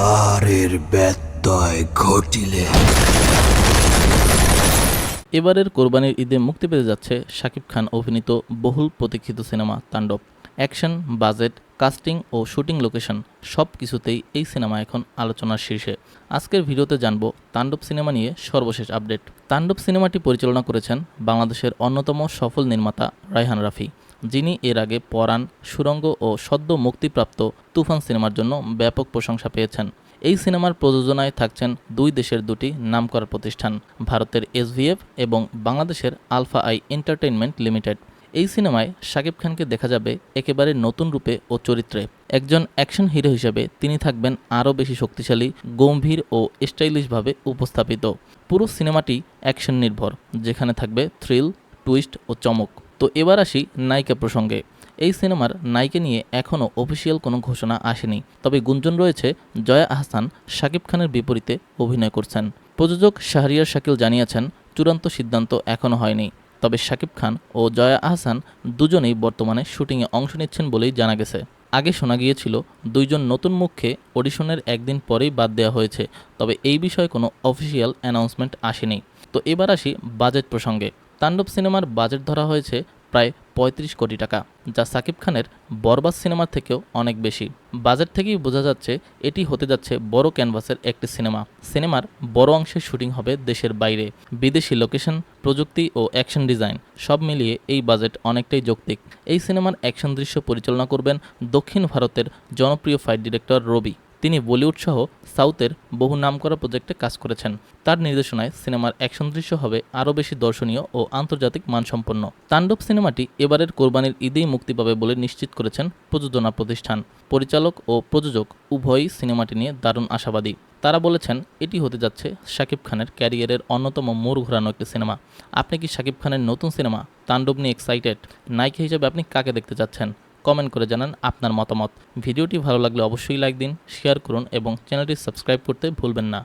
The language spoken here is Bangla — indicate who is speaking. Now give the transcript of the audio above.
Speaker 1: আর এর ব্যত্যয় ঘটিলে।
Speaker 2: এবারের কোরবানির ঈদে মুক্তি পেতে যাচ্ছে শাকিব খান অভিনীত বহুল প্রতীক্ষিত cinema Tandav. Action, budget, casting ও শুটিং লোকেশন সব কিছুতেই এই সিনেমা এখন আলোচনার শীর্ষে। আজকের ভিডিওতে জানব তাণ্ডব সিনেমা নিয়ে সর্বশেষ আপডেট। তাণ্ডব সিনেমাটি পরিচালনা করেছেন বাংলাদেশের অন্যতম সফল নির্মাতা রায়হান রাফি। যিনি এর আগে পরাণ, সুরঙ্গ ও সদ্য মুক্তিপ্রাপ্ত তুফান সিনেমার জন্য ব্যাপক প্রশংসা পেয়েছেন। এই সিনেমার প্রযোজনায় থাকছেন দুই দেশের দুটি নামকরা প্রতিষ্ঠান, ভারতের এসভিএফ এবং বাংলাদেশের আলফা আই এন্টারটেইনমেন্ট লিমিটেড। এই সিনেমায় শাকিব খানকে দেখা যাবে একেবারে নতুন রূপে ও চরিত্রে। একজন অ্যাকশন হিরো হিসেবে তিনি থাকবেন আরও বেশি শক্তিশালী, গম্ভীর ও স্টাইলিশভাবে উপস্থাপিত। পুরো সিনেমাটি অ্যাকশন নির্ভর, যেখানে থাকবে থ্রিল, টুইস্ট ও চমক। তো এবার আসি নায়িকা প্রসঙ্গে। এই সিনেমার নায়িকা নিয়ে এখনও অফিসিয়াল কোনো ঘোষণা আসেনি। তবে গুঞ্জন রয়েছে, জয়া আহসান শাকিব খানের বিপরীতে অভিনয় করছেন। প্রযোজক শাহরিয়ার শাকিল জানিয়েছেন, চূড়ান্ত সিদ্ধান্ত এখনও হয়নি। তবে শাকিব খান ও জয়া আহসান দুজনেই বর্তমানে শুটিংয়ে অংশ নিচ্ছেন বলেই জানা গেছে। আগে শোনা গিয়েছিল, দুইজন নতুন মুখকে অডিশনের একদিন পরেই বাদ দেওয়া হয়েছে। তবে এই বিষয়ে কোনো অফিসিয়াল অ্যানাউন্সমেন্ট আসেনি। তো এবার আসি বাজেট প্রসঙ্গে। তাণ্ডব সিনেমার বাজেট ধরা হয়েছে প্রায় পঁয়ত্রিশ কোটি টাকা, যা সাকিব খানের বরবাদ সিনেমার থেকেও অনেক বেশি। বাজেট থেকেই বোঝা যাচ্ছে এটি হতে যাচ্ছে বড় ক্যানভাসের একটি সিনেমা। সিনেমার বড় অংশের শুটিং হবে দেশের বাইরে। বিদেশি লোকেশন, প্রযুক্তি ও অ্যাকশন ডিজাইন সব মিলিয়ে এই বাজেট অনেকটাই যৌক্তিক। এই সিনেমার অ্যাকশন দৃশ্য পরিচালনা করবেন দক্ষিণ ভারতের জনপ্রিয় ফাইট ডিরেক্টর রবি। তিনি বলিউড সহ সাউথের বহু নামকরা প্রজেক্টে কাজ করেছেন। তার নির্দেশনায় সিনেমার অ্যাকশন দৃশ্য হবে আরও বেশি দর্শনীয় ও আন্তর্জাতিক মানসম্পন্ন। তাণ্ডব সিনেমাটি এবারের কোরবানির ঈদেই মুক্তি পাবে বলে নিশ্চিত করেছেন প্রযোজনা প্রতিষ্ঠান। পরিচালক ও প্রযোজক উভয়ই সিনেমাটি নিয়ে দারুণ আশাবাদী। তারা বলেছেন, এটি হতে যাচ্ছে শাকিব খানের ক্যারিয়ারের অন্যতম মোড় ঘোরানো একটি সিনেমা। আপনি কি শাকিব খানের নতুন সিনেমা, তাণ্ডব নিয়ে এক্সাইটেড নায়িকা হিসেবে আপনি কাকে দেখতে চাচ্ছেন? কমেন্ট করে জানান আপনার মতামত। ভিডিওটি ভালো লাগলে অবশ্যই লাইক দিন, শেয়ার করুন এবং চ্যানেলটি সাবস্ক্রাইব করতে ভুলবেন না।